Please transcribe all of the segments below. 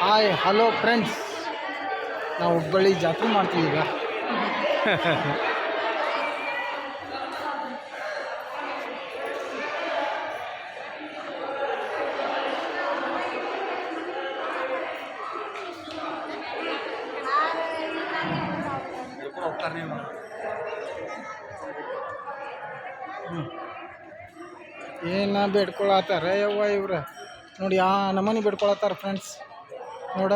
Hi hello friends ನಾವು ಹುಬ್ಬಳ್ಳಿ ಜಾತ್ರೆ ಮಾಡ್ತೀವಿ ಈಗ. ಏನು ಬೇಡ್ಕೊಳತ್ತಾರ ಯವ್ವ ಇವ್ರ? ನೋಡಿ, ಆ ನಮೂನಿ ಬೇಡ್ಕೊಳತ್ತಾರ ಫ್ರೆಂಡ್ಸ್ ನೋಡ,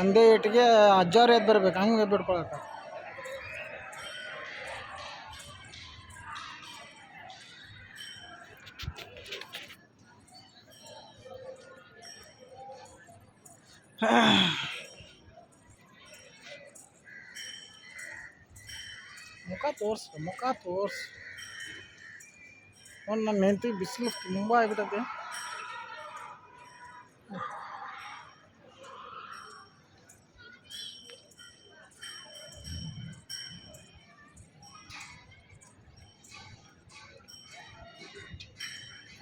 ಒಂದೇ ಏಟಿಗೆ ಅಜ್ಜಾರು ಎದ್ದು ಬರ್ಬೇಕು, ಹಂಗೆ ಬೇಡ್ಕೊಳತ್ತಾರ ಮುಖ ತೋರ್ಸು ಮುಖ ತೋರ್ಸು. ಒಂದು ನನ್ನ ಹೆಂಡತಿ ಬಿಸಿಲು ತುಂಬ ಆಗ್ಬಿಟ್ಟೈತೆ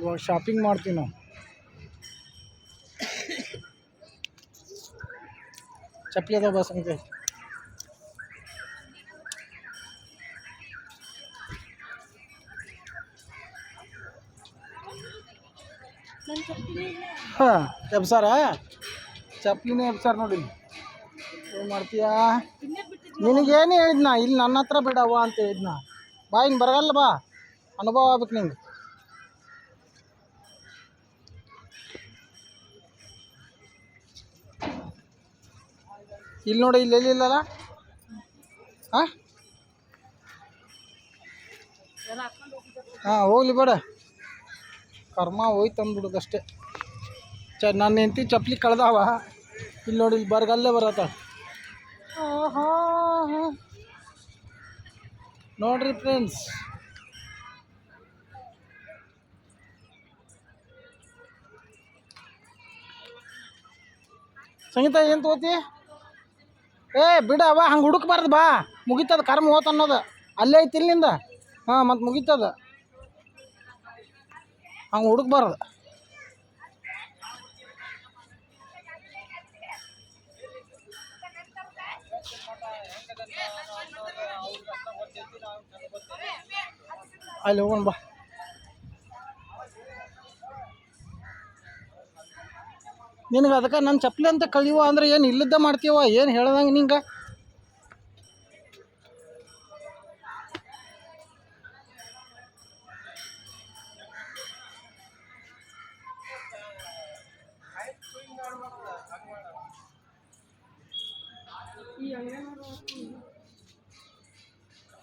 ಇವಾಗ ಶಾಪಿಂಗ್ ಮಾಡ್ತೀವಿ ನಾವು. ಚಪ್ಪಲಿ ಅದಾವ ಬಸ್ ಅಂತ ಹಾಂ ಎಬ್ಸಾರ ಚಪ್ಪಲಿನೇ ಎಬ್ಸಾರ ನೋಡಿ ಏನು ಮಾಡ್ತೀಯಾ? ನಿನಗೇನು ಹೇಳಿದ್ನಾ? ಇಲ್ಲಿ ನನ್ನ ಹತ್ರ ಬಿಡವ್ವ ಅಂತ ಹೇಳಿದ್ನಾ. ಬಾ ಇನ್ನು ಬರಗಲ್ಲ ಬಾ. ಅನುಭವ ಆಗ್ಬೇಕು ನಿಂಗೆ. ಇಲ್ಲಿ ನೋಡಿ, ಇಲ್ಲಿ ಎಲ್ಲಿಲ್ಲಲ್ಲ ಹಾಂ ಹಾಂ, ಹೋಗ್ಲಿ ಬೇಡ. ಕರ್ಮ ಹೋಯ್ತು ಅಂದ್ಬಿಡುದಷ್ಟೇ ಚ ನನ್ನ ಹೆಂಡತಿ ಚಪ್ಪಲಿ ಕಳ್ದಾವ. ಇಲ್ಲಿ ನೋಡಿ, ಇಲ್ಲಿ ಬರಗಲ್ಲೇ ಬರತ್ತ. ನೋಡ್ರಿ ಫ್ರೆಂಡ್ಸ್ ಸಂಗೀತ ಏನು ತಗೋತಿ? ಏ ಬಿಡವ ಹಂಗೆ ಹುಡುಕ್ಬಾರ್ದು ಬಾ. ಮುಗಿತದ, ಕರ್ಮ ಹೋತ ಅನ್ನೋದು. ಅಲ್ಲೇ ಐತಿ ಇಲ್ಲಿಂದ ಹಾಂ, ಮತ್ತು ಮುಗಿತದ. ಹಂಗೆ ಹುಡುಕ್ಬಾರ್ದು ಅಲ್ಲಿ ಹೋಗೋಣ ಬಾ. ನಿನಗೆ ಅದಕ್ಕೆ ನನ್ನ ಚಪ್ಪಲಿ ಅಂತ ಕಳಿಯುವ ಅಂದ್ರೆ ಏನು ಇಲ್ಲದ ಮಾಡ್ತೀವ ಏನು ಹೇಳ್ದಂಗೆ ನಿಂಗೆ?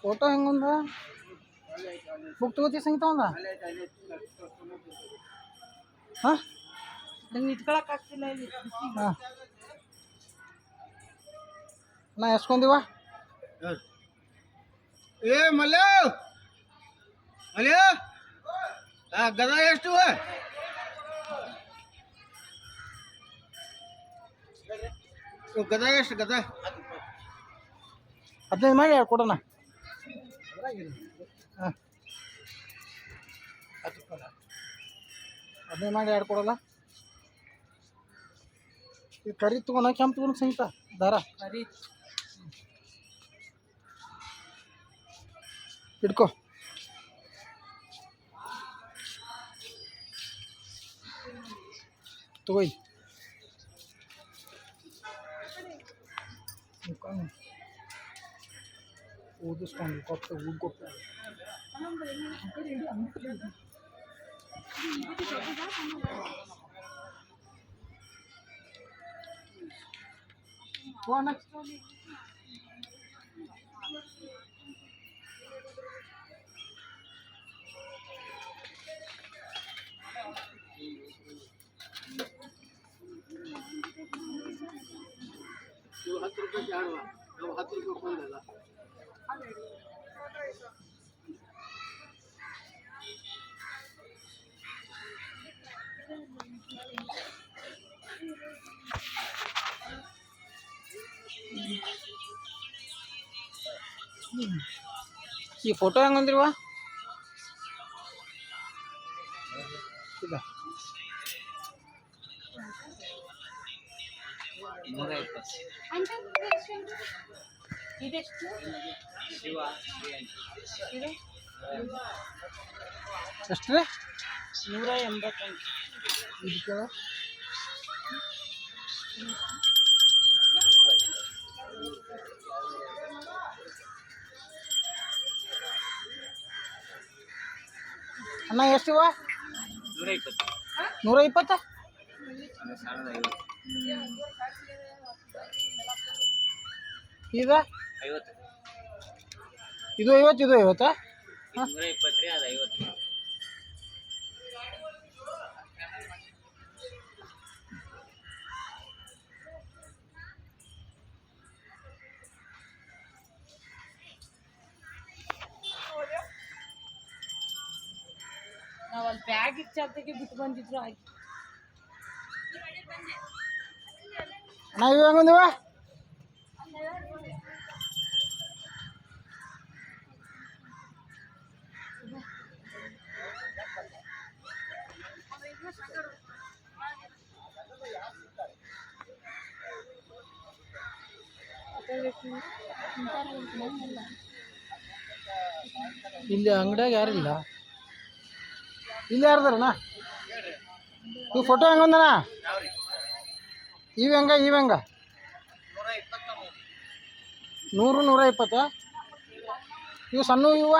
ಫೋಟೋ ಹೆಂಗೊಂದ? ಬುಕ್ ತಗೋತಿ ಸಂಗೀತ ಒಂದ? ಹಾಂ? ನಂಗೆ ನಿಂತ್ಕೊಳಕ್ ಆಗ್ತಿಲ್ಲ ಇಲ್ಲಿ. ಹಾಂ. ನಾ ಎಸ್ಕೊಂದಿವ? ಏ ಮಲ್ಯ ಮಲ್ಯ ಗದ ಎಷ್ಟು? ಗದ ಎಷ್ಟು ಗದ? ಹದಿನೈದು ಮಾಡಿ ಎರಡು ಕೊಡೋಣ ಹಾಂ. ಹದಿನೈದು ಮಾಡಿ ಎರಡು ಕೊಡಲ್ಲ? ಕರಿ ತಗೋಣ ಕೆಂಪು ತಗೋಣ ಸಂಗೀತ ದಾರ ಸರಿ ಹಿಡ್ಕೊ ತಗೋಯ್ ಓದಿಸ್ಕೊಂಡು ಕೊಟ್ಟು ಊಟ ಕೊಟ್ಟು ಇವು ಹತ್ತು ರೂಪಾಯಿ ಆಡುವ ನಾವು ಹತ್ತು ರೂಪಾಯಿ ಕೊಂದಲ್ಲ ಈ ಫೋಟೋ ಹೆಂಗಂದ್ರಿವ ಇದ ಇನ್ನೂರ ಇಪ್ಪತ್ತು ಇದೆಷ್ಟು ಶಿವ ಇದು ಎಷ್ಟು ರೀ ನೂರ ಎಂಬತ್ತೆಂಟು ಅಣ್ಣ ಎಷ್ಟು ಇವ? ನೂರ ಇಪ್ಪತ್ತು? ಇದು ಐವತ್ತು. ಈಗ ಐವತ್ತು ಇದು ಐವತ್ತು? ಇದು ಐವತ್ತಾ. ಬ್ಯಾಗ್ ಇಚ್ಚಾರ್ತಿಗೆ ಬಿಟ್ಟು ಬಂದಿದ್ರು ಆಗಿ ಅಣ್ಣ ಇವು ಹೆಂಗಂದಿವ ಇಲ್ಲಿ ಅಂಗಡಿಯಾಗ ಯಾರಿಲ್ಲ ಇಲ್ಲಿ ಯಾರ್ದಾರಣ್ಣ? ಈ ಫೋಟೋ ಹೆಂಗ ಇವು ಹೆಂಗ ಇವು ಹೆಂಗ? ನೂರು ನೂರ ಇಪ್ಪತ್ತ? ಇವು ಸಣ್ಣ ಇವ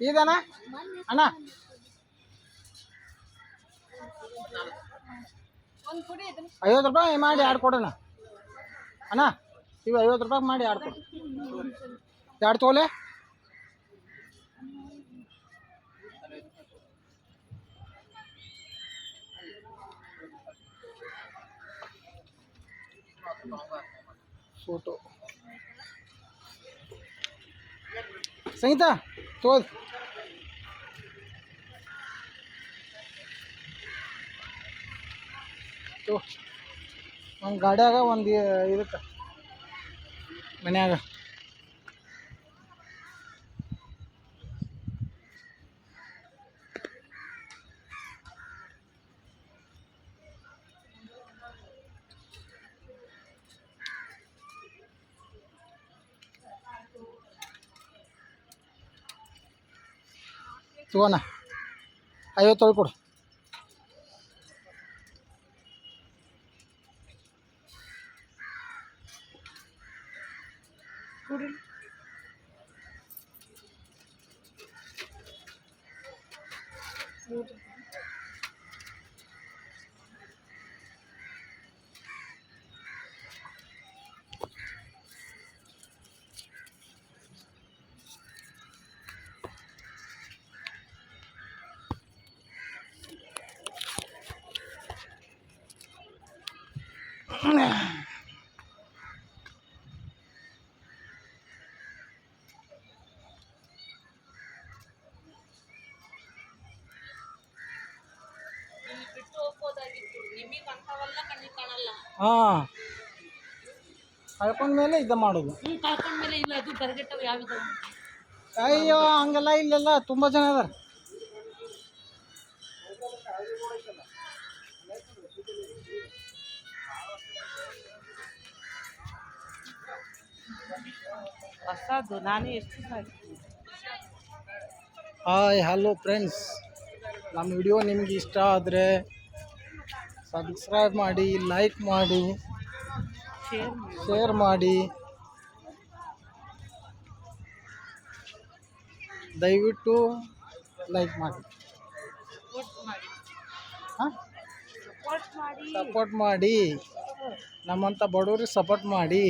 ಇದಣ್ಣ ಅಣ್ಣ? ಐವತ್ತು ರೂಪಾಯಿ ಮಾಡಿ ಎರಡು ಕೊಡೋಣ. ಅಣ್ಣ, ಇವು ಐವತ್ತು ರೂಪಾಯಿ ಮಾಡಿ ಎರಡು ಕೊಡು. ಎರಡು ತೋಲೆ ಫೋಟೋ. ಸಂಗೀತ, ತೋಲ್. ತೋ ಒಂದು ಗಾಡ್ಯಾಗ ಒಂದು ಇದಕ್ಕೆ ಮನ್ಯಾಗ. ತಗೋಣ. ಐವತ್ತೇಳು ಕುಡಿ. ಬಿಟ್ಟು ಹಾಂ. ಕಳ್ಕೊಂಡ್ಮೇಲೆ ಇದು ಮಾಡೋದು. ಕಳ್ಕೊಂಡ್ಮೇಲೆ ಇಲ್ಲ ಅದು ಬರಗೆಟ್ಟವು ಅಯ್ಯೋ ಹಂಗೆಲ್ಲ ಇಲ್ಲೆಲ್ಲ ತುಂಬ ಜನ ಅದಾರ ಹೊಸದು ನಾನೇ ಎಷ್ಟು ಹಾಯ್ ಹಲೋ ಫ್ರೆಂಡ್ಸ್. ನಮ್ಮ ವಿಡಿಯೋ ನಿಮ್ಗೆ ಇಷ್ಟ ಆದರೆ ಸಬ್ಸ್ಕ್ರೈಬ್ ಮಾಡಿ ಲೈಕ್ ಮಾಡಿ ಶೇರ್ ಮಾಡಿ. ದಯವಿಟ್ಟು ಲೈಕ್ ಮಾಡಿ. ಸಪೋರ್ಟ್ ಮಾಡಿ. ನಮ್ಮಂಥ ಬಡವ್ರಿಗೆ ಸಪೋರ್ಟ್ ಮಾಡಿ.